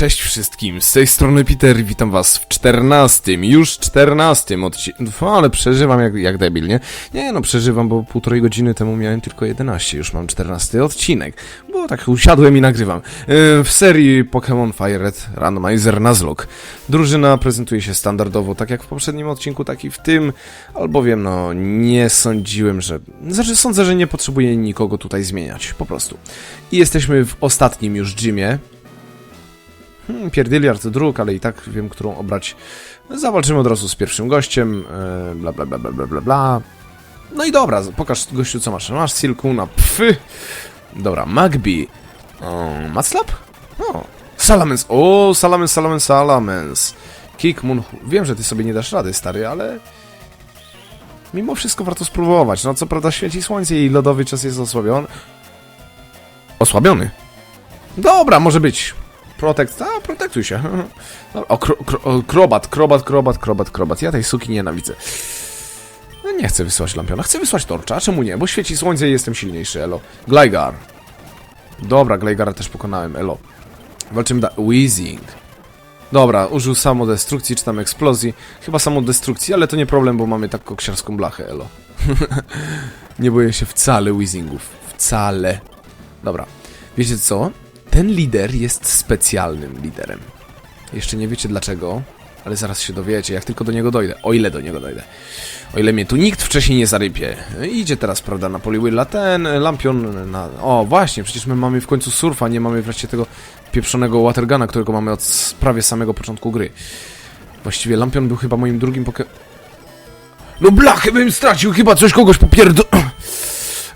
Cześć wszystkim, z tej strony Peter witam was w 14, już 14 odcinku, ale przeżywam jak, jak debil, nie? Nie no, przeżywam, bo półtorej godziny temu miałem tylko 11, już mam 14 odcinek, bo tak usiadłem i nagrywam. Yy, w serii Pokémon Fire Red Randomizer Nuzlocke. Drużyna prezentuje się standardowo, tak jak w poprzednim odcinku, tak i w tym, albowiem no, nie sądziłem, że... Znaczy, sądzę, że nie potrzebuję nikogo tutaj zmieniać, po prostu. I jesteśmy w ostatnim już gymie, Hmm, pierdyliard dróg, ale i tak wiem, którą obrać. Zawalczymy od razu z pierwszym gościem. e, Bla, bla, bla, bla, bla, bla, bla. No i dobra, pokaż gościu, co masz. Masz Silkuna, pfy. Dobra, Magby. O, Matslap? O, Salamence. O, Salamence, Salamence, Salamence. Kick, Moon. Wiem, że ty sobie nie dasz rady, stary, ale... Mimo wszystko warto spróbować. No, co prawda świeci słońce i lodowy czas jest osłabiony. Osłabiony? Dobra, może być. Protect, a protektuj się. Dobra, O, kro, kro, o, krobat, krobat, krobat, krobat, krobat. Ja tej suki nienawidzę. No nie chcę wysłać lampiona. Chcę wysłać torcza, czemu nie? Bo świeci słońce i jestem silniejszy, elo. Gligar. Dobra, Gligara też pokonałem, elo. Walczymy da... Weezing. Dobra, użył samodestrukcji, czy tam eksplozji. Chyba samodestrukcji, ale to nie problem, bo mamy tak koksiarską blachę, elo. nie boję się wcale Weezingów. Wcale. Dobra. Wiecie co? Ten lider jest specjalnym liderem. Jeszcze nie wiecie dlaczego, ale zaraz się dowiecie, jak tylko do niego dojdę. O ile do niego dojdę. O ile mnie tu nikt wcześniej nie zarypie. Idzie teraz, prawda, na Poliwilla ten lampion na... O, właśnie, przecież my mamy w końcu surfa, nie mamy wreszcie tego pieprzonego watergana, którego mamy od prawie samego początku gry. Właściwie lampion był chyba moim drugim poke... No blachy bym stracił, chyba coś kogoś popierdo...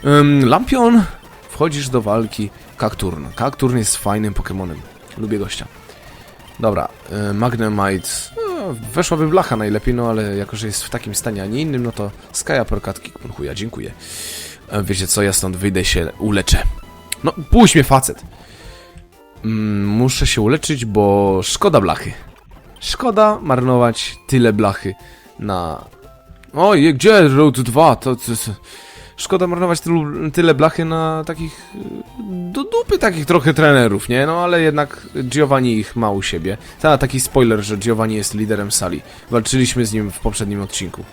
Ym, lampion, wchodzisz do walki. Kakturn. Kakturn jest fajnym Pokemonem. Lubię gościa. Dobra, y, Magnemite. No, weszłaby blacha najlepiej, no ale jako, że jest w takim stanie, a nie innym, no to Sky Uppercut Kick chuja, dziękuję. E, Wiecie co, ja stąd wyjdę się uleczę. No, puść mnie facet. Mm, muszę się uleczyć, bo szkoda blachy. Szkoda marnować tyle blachy na... Oj, gdzie Road 2? To, to, to... Szkoda marnować tylu, tyle blachy na takich... do dupy takich trochę trenerów, nie? No ale jednak Giovanni ich ma u siebie. Ta, taki spoiler, że Giovanni jest liderem sali. Walczyliśmy z nim w poprzednim odcinku.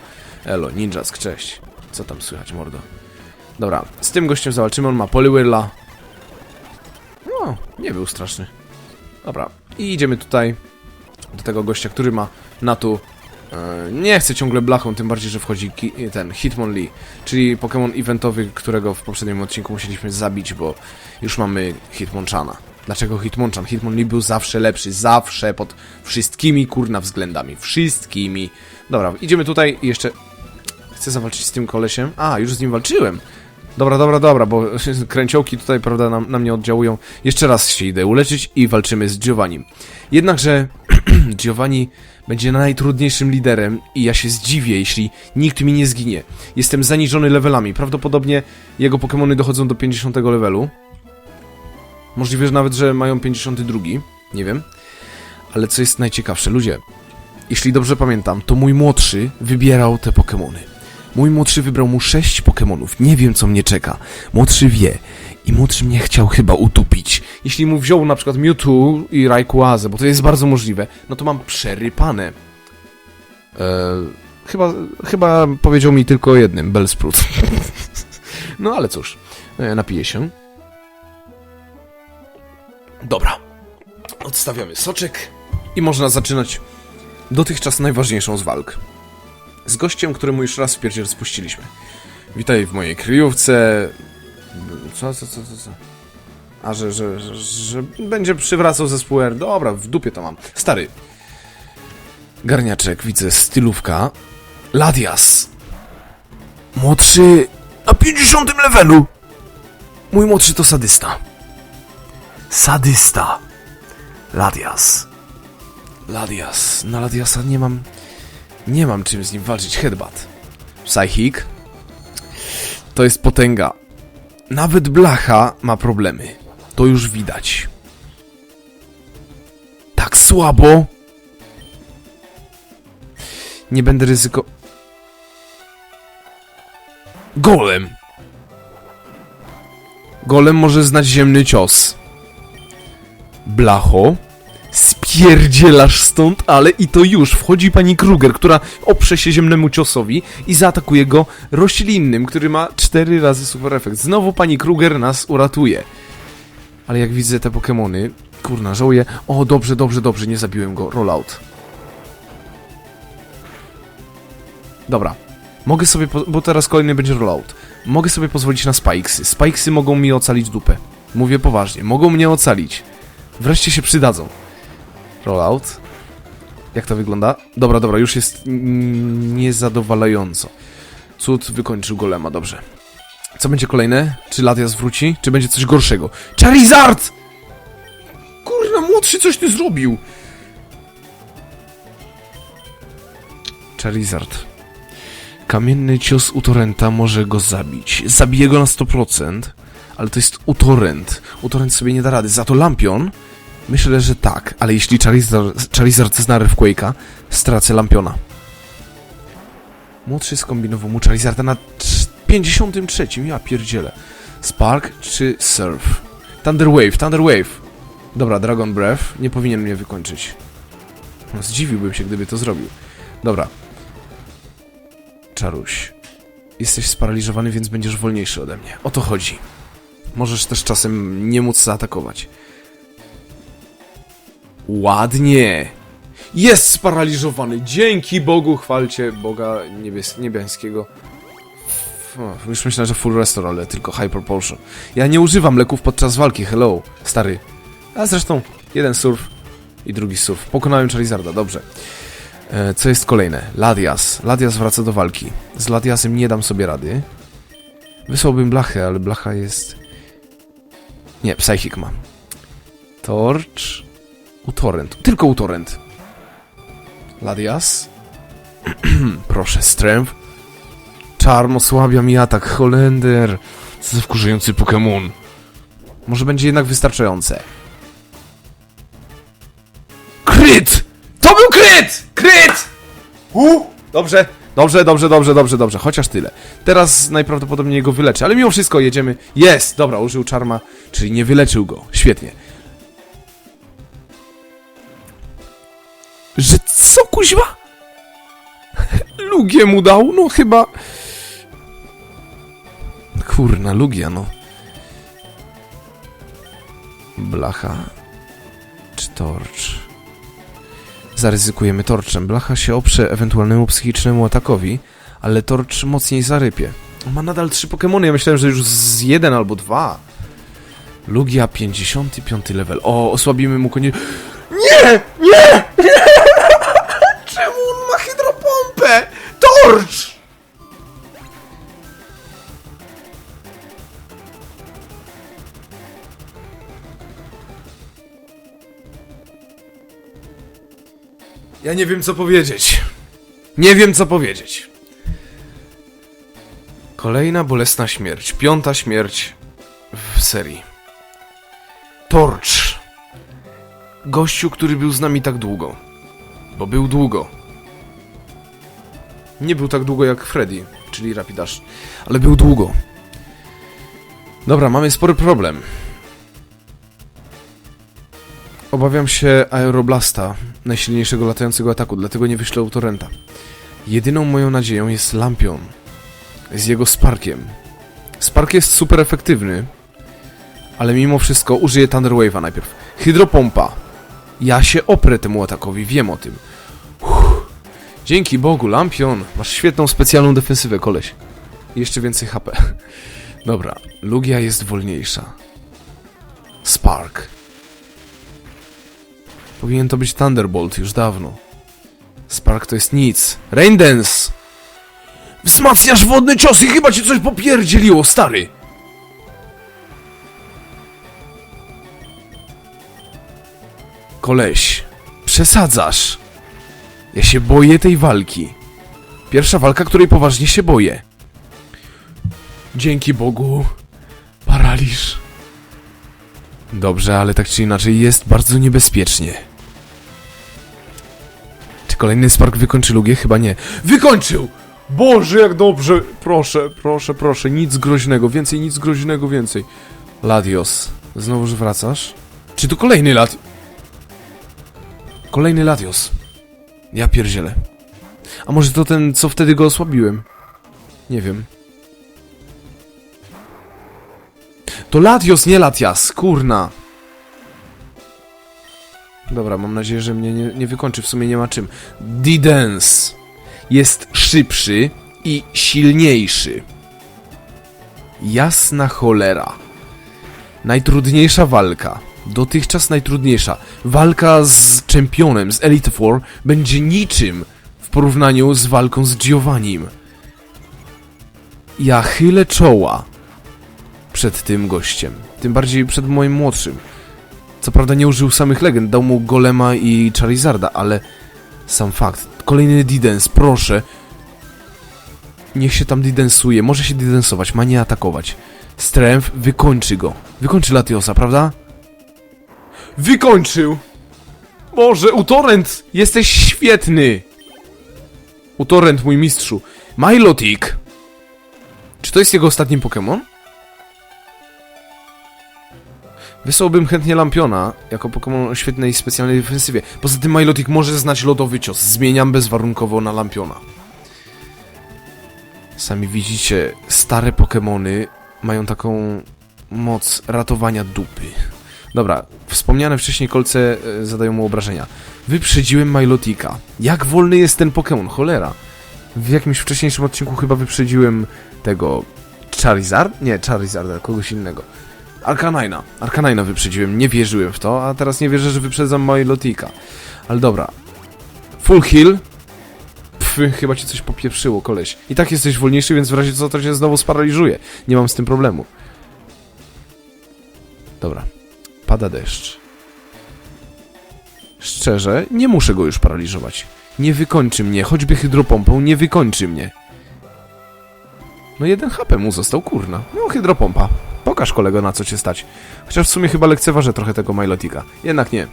Elo, Ninjask, cześć. Co tam słychać, mordo? Dobra, z tym gościem zawalczymy, on ma Poliwhirla. No, nie był straszny. Dobra, i idziemy tutaj do tego gościa, który ma Natu Nie chcę ciągle blachą, tym bardziej, że wchodzi ten Hitmonlee, czyli Pokémon eventowy, którego w poprzednim odcinku musieliśmy zabić, bo już mamy Hitmonchana. Dlaczego Hitmonchan? Hitmonlee był zawsze lepszy, zawsze pod wszystkimi kurna względami. Wszystkimi. Dobra, idziemy tutaj i jeszcze... Chcę zawalczyć z tym kolesiem. A, już z nim walczyłem. Dobra, dobra, dobra, bo kręciołki tutaj, prawda, na, na mnie oddziałują. Jeszcze raz się idę uleczyć i walczymy z Giovannim. Jednakże Giovanni będzie najtrudniejszym liderem i ja się zdziwię, jeśli nikt mi nie zginie. Jestem zaniżony levelami. Prawdopodobnie jego Pokémony dochodzą do 50 levelu. Możliwe, że nawet, że mają 52. Nie wiem. Ale co jest najciekawsze, ludzie, jeśli dobrze pamiętam, to mój młodszy wybierał te Pokémony. Mój młodszy wybrał mu 6 Pokémonów. Nie wiem, co mnie czeka. Młodszy wie. I młodszy mnie chciał chyba utupić. Jeśli mu wziął na przykład Mewtwo i Rayquaza, bo to jest bardzo możliwe, no to mam przerypane. Eee, chyba, chyba powiedział mi tylko o jednym, Bellsprout. no ale cóż, e, napiję się. Dobra. Odstawiamy soczek i można zaczynać dotychczas najważniejszą z walk. Z gościem, któremu już raz w pierdziel spuściliśmy. Witaj w mojej kryjówce. Co, co, co, co, co? A, że, że, że, że będzie przywracał zespół R. Dobra, w dupie to mam. Stary. Garniaczek, widzę, stylówka. Ladias. Młodszy na 50 levelu. Mój młodszy to sadysta. Sadysta. Ladias. Ladias. Na Ladiasa nie mam... Nie mam czym z nim walczyć. Headbutt. Psychic. To jest potęga. Nawet Blacha ma problemy. To już widać. Tak słabo. Nie będę ryzyko... Golem. Golem może znać ziemny cios. Blacho. Wypierdzielasz stąd, ale i to już. Wchodzi pani Kruger, która oprze się ziemnemu ciosowi i zaatakuje go roślinnym, który ma cztery razy super efekt. Znowu pani Kruger nas uratuje. Ale jak widzę te Pokemony, kurna, żałuję. O, dobrze, dobrze, dobrze, nie zabiłem go. Rollout. Dobra. Mogę sobie, bo teraz kolejny będzie rollout. Mogę sobie pozwolić na Spikesy. Spikesy mogą mi ocalić dupę. Mówię poważnie, mogą mnie ocalić. Wreszcie się przydadzą. Rollout. Jak to wygląda? Dobra, dobra, już jest niezadowalająco. Cud wykończył golema, dobrze. Co będzie kolejne? Czy Latias wróci? Czy będzie coś gorszego? Charizard! Kurna, młodszy coś ty zrobił! Charizard. Kamienny cios u Torrenta może go zabić. Zabije go na 100%, ale to jest u Torrent. U Torrent sobie nie da rady. Za to Lampion? Myślę, że tak, ale jeśli Charizard, Charizard zna Quake'a, stracę Lampiona. Młodszy skombinował mu Charizarda na trz- 53. Ja pierdzielę. Spark czy Surf? Thunder Wave, Thunder Wave. Dobra, Dragon Breath nie powinien mnie wykończyć. No, zdziwiłbym się, gdyby to zrobił. Dobra. Czaruś. Jesteś sparaliżowany, więc będziesz wolniejszy ode mnie. O to chodzi. Możesz też czasem nie móc zaatakować. Ładnie. Jest sparaliżowany. Dzięki Bogu, chwalcie Boga niebies niebieskiego. O, już myślałem, że full restore, ale tylko hyper potion. Ja nie używam leków podczas walki, hello, stary. A zresztą, jeden surf i drugi surf. Pokonałem Charizarda, dobrze. E, co jest kolejne? Ladias. Ladias wraca do walki. Z Ladiasem nie dam sobie rady. Wysłałbym Blachę, ale Blacha jest... Nie, Psychic ma. Torch... U Torrent. Tylko u Torrent. Ladias. Proszę, Strength. Charm osłabia mi atak. Holender. Co za wkurzający Pokémon. Może będzie jednak wystarczające. Kryt! To był kryt! Kryt! U! Dobrze, dobrze, dobrze, dobrze, dobrze, dobrze. Chociaż tyle. Teraz najprawdopodobniej go wyleczę, ale mimo wszystko jedziemy. Jest! Dobra, użył czarma, czyli nie wyleczył go. Świetnie. Że co kuźwa? Lugię mu dał? No chyba... Kurna, Lugia, no. Blacha. Czy torcz? Zaryzykujemy torczem. Blacha się oprze ewentualnemu psychicznemu atakowi, ale torcz mocniej zarypie. Ma nadal trzy Pokémony, ja myślałem, że już z jeden albo dwa. Lugia 55 level. O, osłabimy mu konie... Nie! Nie! Czemu Ja nie wiem co powiedzieć. Nie wiem co powiedzieć. Kolejna bolesna śmierć. Piąta śmierć w serii. Torch. Gościu, który był z nami tak długo. Bo był długo. Nie był tak długo jak Freddy, czyli Rapidash, ale był długo. Dobra, mamy spory problem. Obawiam się Aeroblasta, najsilniejszego latającego ataku, dlatego nie wyślę Torrenta. Jedyną moją nadzieją jest Lampion. Z jego Sparkiem. Spark jest super efektywny, ale mimo wszystko użyję Thunder Wave'a najpierw. Hydropompa. Ja się oprę temu atakowi, wiem o tym. Uff. Dzięki Bogu, Lampion. Masz świetną specjalną defensywę, koleś. Jeszcze więcej HP. Dobra, Lugia jest wolniejsza. Spark. Powinien to być Thunderbolt już dawno. Spark to jest nic. Rain Dance! Wzmacniasz wodny cios i chyba ci coś popierdzieliło, stary! Koleś, przesadzasz. Ja się boję tej walki. Pierwsza walka, której poważnie się boję. Dzięki Bogu. Paraliż. Dobrze, ale tak czy inaczej jest bardzo niebezpiecznie. Kolejny Spark wykończy Lugię? Chyba nie. Wykończył! Boże, jak dobrze! Proszę, proszę, proszę, nic groźnego, więcej, nic groźnego, więcej. Ladios, znowuż wracasz? Czy to kolejny Lad... Kolejny Latios. Ja pierdzielę. A może to ten, co wtedy go osłabiłem? Nie wiem. To Latios, nie Latias, kurna. Dobra, mam nadzieję, że mnie nie, nie wykończy, w sumie nie ma czym. Didens jest szybszy i silniejszy. Jasna cholera. Najtrudniejsza walka. Dotychczas najtrudniejsza. Walka z czempionem, z Elite Four będzie niczym w porównaniu z walką z Giovannim. Ja chylę czoła przed tym gościem. Tym bardziej przed moim młodszym. Co prawda nie użył samych legend, dał mu Golema i Charizarda, ale sam fakt. Kolejny Didens, proszę. Niech się tam didensuje, może się didensować, ma nie atakować. Strength wykończy go. Wykończy Latiosa, prawda? Wykończył! Boże, Utorrent, jesteś świetny! Utorrent, mój mistrzu. Milotic! Czy to jest jego ostatni Pokémon? Wysłałbym chętnie Lampiona jako Pokémon o świetnej specjalnej defensywie. Poza tym Milotic może znać lodowy cios. Zmieniam bezwarunkowo na Lampiona. Sami widzicie, stare Pokémony mają taką moc ratowania dupy. Dobra, wspomniane wcześniej kolce e, zadają mu obrażenia. Wyprzedziłem Milotika. Jak wolny jest ten Pokémon, cholera. W jakimś wcześniejszym odcinku chyba wyprzedziłem tego... Charizard? Nie, Charizarda, kogoś innego. Arcanina. Arcanina wyprzedziłem, nie wierzyłem w to, a teraz nie wierzę, że wyprzedzam Milotika. Ale dobra. Full heal. Pff, chyba ci coś popieprzyło, koleś. I tak jesteś wolniejszy, więc w razie co to cię znowu sparaliżuje. Nie mam z tym problemu. Dobra. Pada deszcz. Szczerze, nie muszę go już paraliżować. Nie wykończy mnie, choćby hydropompą nie wykończy mnie. No jeden HP mu został, kurna. No hydropompa. Pokaż kolego na co cię stać. Chociaż w sumie chyba lekceważę trochę tego Milotika. Jednak nie.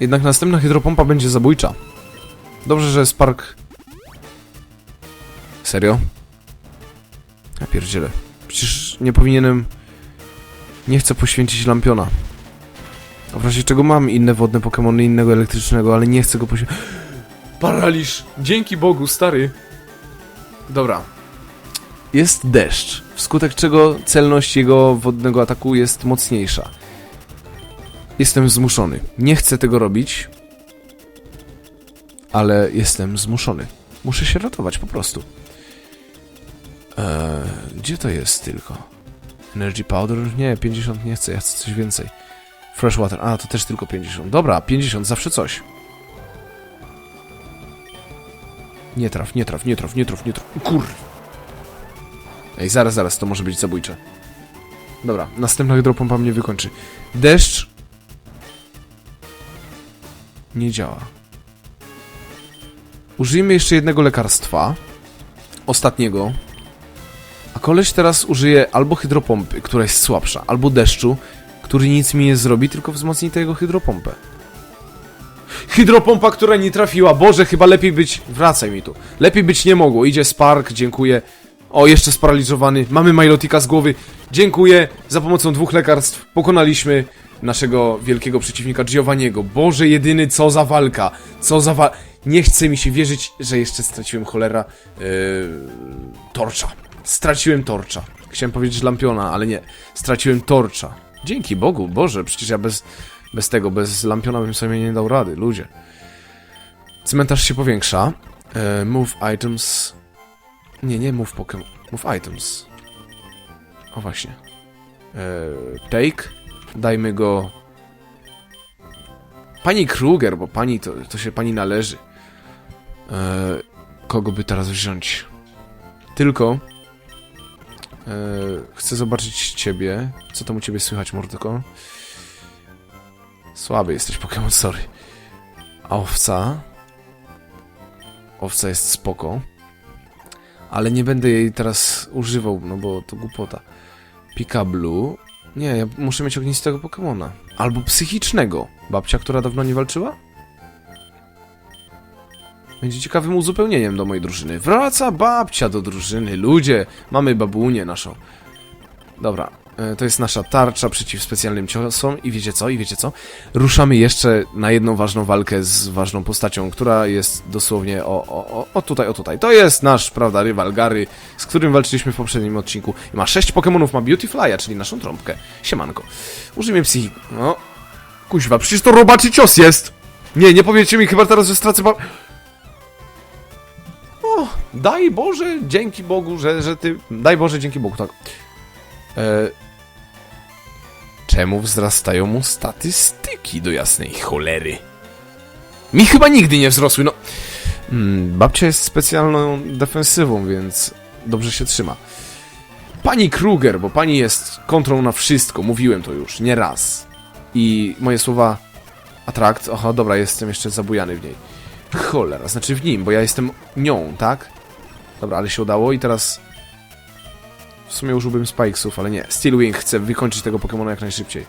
Jednak następna hydropompa będzie zabójcza. Dobrze, że Spark... Serio? Ja pierdzielę. Przecież nie powinienem... Nie chcę poświęcić Lampiona. A w razie czego mam inne wodne Pokémony, innego elektrycznego, ale nie chcę go poświęcić... Paraliż! Dzięki Bogu, stary! Dobra. Jest deszcz, wskutek czego celność jego wodnego ataku jest mocniejsza. Jestem zmuszony. Nie chcę tego robić, ale jestem zmuszony. Muszę się ratować po prostu. Eee, gdzie to jest tylko? Energy Powder? Nie, 50 nie chcę, ja chcę coś więcej. Fresh Water, a to też tylko 50. Dobra, 50, zawsze coś. Nie traf, nie traf, nie traf, nie traf, nie traf. Kur... Ej, zaraz, zaraz, to może być zabójcze. Dobra, następna hydropompa mnie wykończy. Deszcz... Nie działa. Użyjmy jeszcze jednego lekarstwa. Ostatniego. A koleś teraz użyje albo hydropompy, która jest słabsza, albo deszczu, który nic mi nie zrobi, tylko wzmocni tę jego hydropompę. Hydropompa, która nie trafiła. Boże, chyba lepiej być... Wracaj mi tu. Lepiej być nie mogło. Idzie Spark, dziękuję. O, jeszcze sparaliżowany. Mamy Milotika z głowy. Dziękuję. Za pomocą dwóch lekarstw pokonaliśmy naszego wielkiego przeciwnika Giovanniego. Boże, jedyny, co za walka. Co za wa... Nie chce mi się wierzyć, że jeszcze straciłem cholera... Yy... Torcza. Straciłem Torcza. Chciałem powiedzieć Lampiona, ale nie. Straciłem Torcza. Dzięki Bogu, Boże, przecież ja bez... Bez tego, bez lampiona bym sobie nie dał rady, ludzie. Cmentarz się powiększa. E, move items. Nie, nie move Pokémon. Move items. O właśnie. E, take. Dajmy go. Pani Kruger, bo pani to, to się pani należy. E, kogo by teraz wziąć? Tylko. E, chcę zobaczyć ciebie. Co tam u ciebie słychać, Mordyko? Słaby jesteś Pokémon, sorry. A owca? Owca jest spoko. Ale nie będę jej teraz używał, no bo to głupota. Pikablu. Nie, ja muszę mieć ognistego Pokémona. Albo psychicznego. Babcia, która dawno nie walczyła? Będzie ciekawym uzupełnieniem do mojej drużyny. Wraca babcia do drużyny. Ludzie, mamy babunię naszą. Dobra, To jest nasza tarcza przeciw specjalnym ciosom i wiecie co, i wiecie co? Ruszamy jeszcze na jedną ważną walkę z ważną postacią, która jest dosłownie o, o, o, tutaj, o tutaj. To jest nasz, prawda, rywal Gary, z którym walczyliśmy w poprzednim odcinku. I ma 6 Pokémonów, ma Beautyfly'a, czyli naszą trąbkę. Siemanko. Użyjmy psychi... No... Kuźwa, przecież to robaczy cios jest! Nie, nie powiecie mi chyba teraz, że stracę. O, daj Boże, dzięki Bogu, że, że ty... Daj Boże, dzięki Bogu, tak. E... Czemu wzrastają mu statystyki do jasnej cholery? Mi chyba nigdy nie wzrosły, no... Mm, babcia jest specjalną defensywą, więc dobrze się trzyma. Pani Kruger, bo pani jest kontrą na wszystko, mówiłem to już, nie raz. I moje słowa... Atrakt, oho, dobra, jestem jeszcze zabujany w niej. Cholera, znaczy w nim, bo ja jestem nią, tak? Dobra, ale się udało i teraz... W sumie użyłbym Spikesów, ale nie. Steelwing chce wykończyć tego Pokemona jak najszybciej.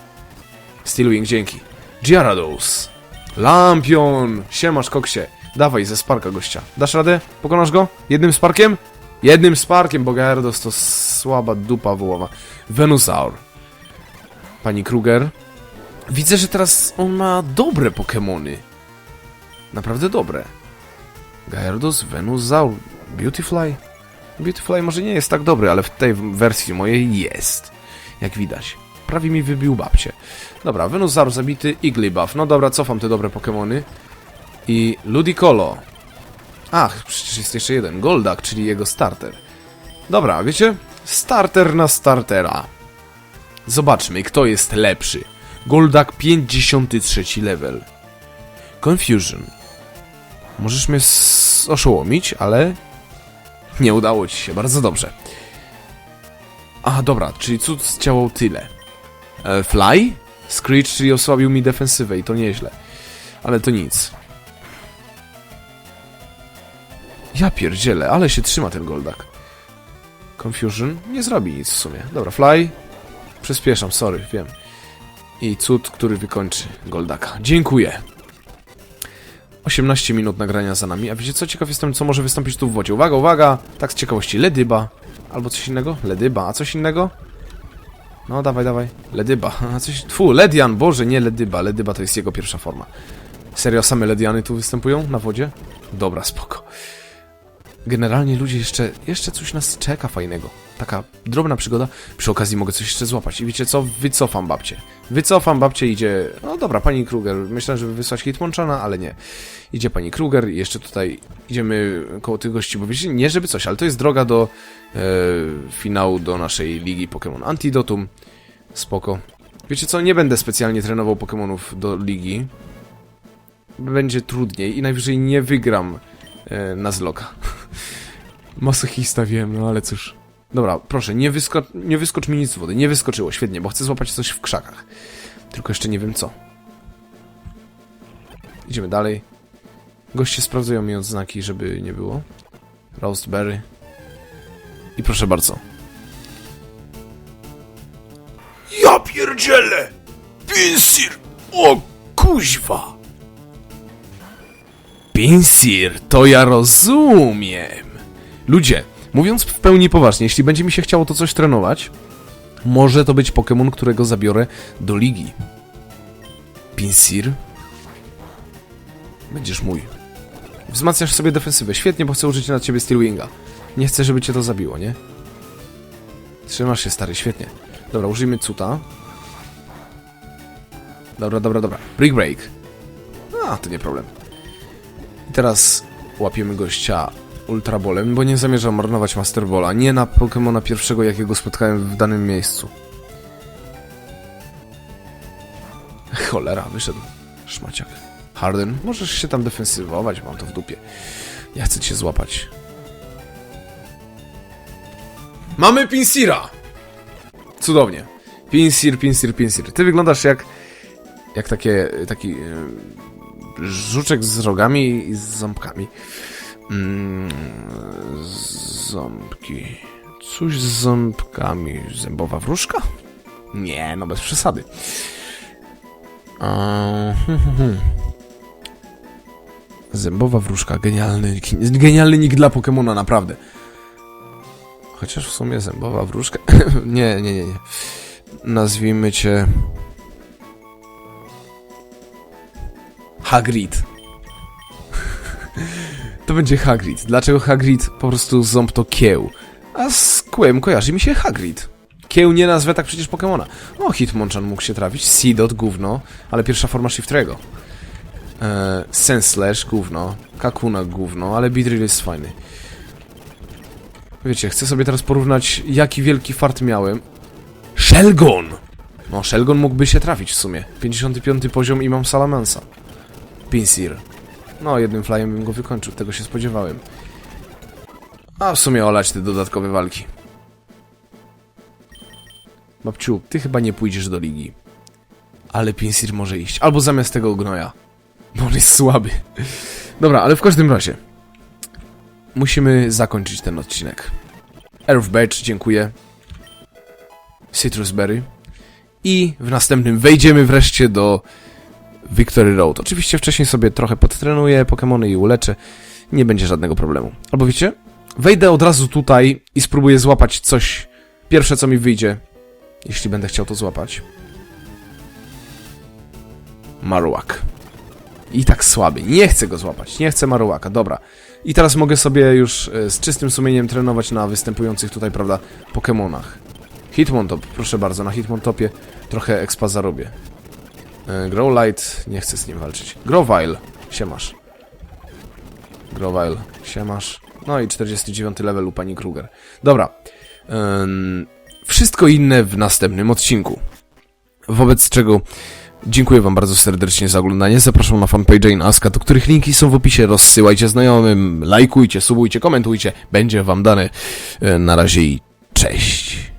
Steelwing, dzięki. Gyarados. Lampion. Siemasz, koksie. Dawaj, ze Sparka gościa. Dasz radę? Pokonasz go? Jednym Sparkiem? Jednym Sparkiem, bo Gyarados to słaba dupa wołowa. Venusaur. Pani Kruger. Widzę, że teraz on ma dobre Pokemony. Naprawdę dobre. Gyarados, Venusaur, Beautyfly. Beautyfly może nie jest tak dobry, ale w tej wersji mojej jest. Jak widać. Prawie mi wybił babcię. Dobra, Venusaur zabity, Igglybuff. No dobra, cofam te dobre Pokemony. I Ludicolo. Ach, przecież jest jeszcze jeden. Goldak, czyli jego starter. Dobra, wiecie? Starter na startera. Zobaczmy, kto jest lepszy. Goldak 53 level. Confusion. Możesz mnie oszołomić, ale nie udało ci się, bardzo dobrze. A, dobra, czyli cud zdziałał tyle. E, fly? Screech, czyli osłabił mi defensywę i to nieźle. Ale to nic. Ja pierdzielę, ale się trzyma ten Goldak. Confusion? Nie zrobi nic w sumie. Dobra, Fly. Przyspieszam, sorry, wiem. I cud, który wykończy Goldaka. Dziękuję. 18 minut nagrania za nami, a wiecie co? Ciekaw jestem, co może wystąpić tu w wodzie. Uwaga, uwaga! Tak z ciekawości, Ledyba. Albo coś innego? Ledyba, a coś innego? No, dawaj, dawaj. Ledyba, a coś... Tfu, Ledian, Boże, nie Ledyba. Ledyba to jest jego pierwsza forma. Serio, same Lediany tu występują na wodzie? Dobra, spoko. Generalnie ludzie jeszcze, jeszcze coś nas czeka fajnego. Taka drobna przygoda. Przy okazji mogę coś jeszcze złapać. I wiecie co? Wycofam babcię. Wycofam babcię, idzie... No dobra, pani Kruger. Myślę, żeby wysłać Hitmonchana, ale nie. Idzie pani Kruger i jeszcze tutaj idziemy koło tych gości, bo wiecie, nie żeby coś, ale to jest droga do e, finału do naszej ligi Pokémon Antidotum. Spoko. Wiecie co? Nie będę specjalnie trenował Pokémonów do ligi. Będzie trudniej i najwyżej nie wygram e, na zloka. Masochista wiem, no ale cóż. Dobra, proszę, nie, wysko nie wyskocz mi nic z wody. Nie wyskoczyło, świetnie, bo chcę złapać coś w krzakach. Tylko jeszcze nie wiem co. Idziemy dalej. Goście sprawdzają mi odznaki, żeby nie było. Roastberry. I proszę bardzo. Ja pierdzielę! Pinsir! O kuźwa! Pinsir, to ja rozumiem. Ludzie, mówiąc w pełni poważnie, jeśli będzie mi się chciało to coś trenować, może to być Pokémon, którego zabiorę do ligi. Pinsir? Będziesz mój. Wzmacniasz sobie defensywę. Świetnie, bo chcę użyć na ciebie Steelwinga. Nie chcę, żeby cię to zabiło, nie? Trzymasz się, stary, świetnie. Dobra, użyjmy cuta. Dobra, dobra, dobra. Brick Break. A, to nie problem. Teraz łapiemy gościa Ultrabolem, bo nie zamierzam marnować Master Balla. Nie na Pokemona pierwszego, jakiego spotkałem w danym miejscu. Cholera, wyszedł. Szmaciak. Harden, możesz się tam defensywować, mam to w dupie. Ja chcę cię złapać. Mamy Pinsira! Cudownie. Pinsir, Pinsir, Pinsir. Ty wyglądasz jak... Jak takie... Taki... Żuczek z rogami i z ząbkami. Mm, ząbki. Coś z ząbkami. Zębowa wróżka? Nie, no bez przesady. Hm, hm, hm. Zębowa wróżka, genialny, genialny nick dla Pokemona, naprawdę. Chociaż w sumie zębowa wróżka. nie, nie, nie, nie. nazwijmy cię... Hagrid. to będzie Hagrid. Dlaczego Hagrid? Po prostu ząb to kieł. A z kłem kojarzy mi się Hagrid. Kieł nie nazwę tak przecież Pokemona. O, Hitmonchan mógł się trafić. Seedot, gówno. Ale pierwsza forma Shiftrego. Eee, Senslash, gówno. Kakuna, gówno. Ale Beedrill jest fajny. Wiecie, chcę sobie teraz porównać, jaki wielki fart miałem. Shelgon! No, Shelgon mógłby się trafić w sumie. 55 poziom i mam Salamansa. Pinsir. No, jednym flyem bym go wykończył, tego się spodziewałem. A w sumie olać te dodatkowe walki. Babciu, ty chyba nie pójdziesz do ligi. Ale Pinsir może iść. Albo zamiast tego gnoja. Bo on jest słaby. Dobra, ale w każdym razie. Musimy zakończyć ten odcinek. Earth Badge, dziękuję. Citrus Berry. I w następnym wejdziemy wreszcie do Victory Road. Oczywiście wcześniej sobie trochę podtrenuję Pokémony i uleczę. Nie będzie żadnego problemu. Albo wiecie? Wejdę od razu tutaj i spróbuję złapać coś. Pierwsze co mi wyjdzie. Jeśli będę chciał to złapać. Marowak. I tak słaby. Nie chcę go złapać. Nie chcę Marowaka. Dobra. I teraz mogę sobie już e, z czystym sumieniem trenować na występujących tutaj, prawda, Pokemonach. Hitmontop, proszę bardzo, na Hitmontopie trochę expa zarobię. E, Growlite, nie chcę z nim walczyć. Grovile, siemasz. Grovile, siemasz. No i 49 level u pani Kruger. Dobra. Ym, wszystko inne w następnym odcinku. Wobec czego dziękuję wam bardzo serdecznie za oglądanie. Zapraszam na fanpage na Aska, do których linki są w opisie. Rozsyłajcie znajomym, lajkujcie, subujcie, komentujcie. Będzie wam dane. E, Na razie i cześć.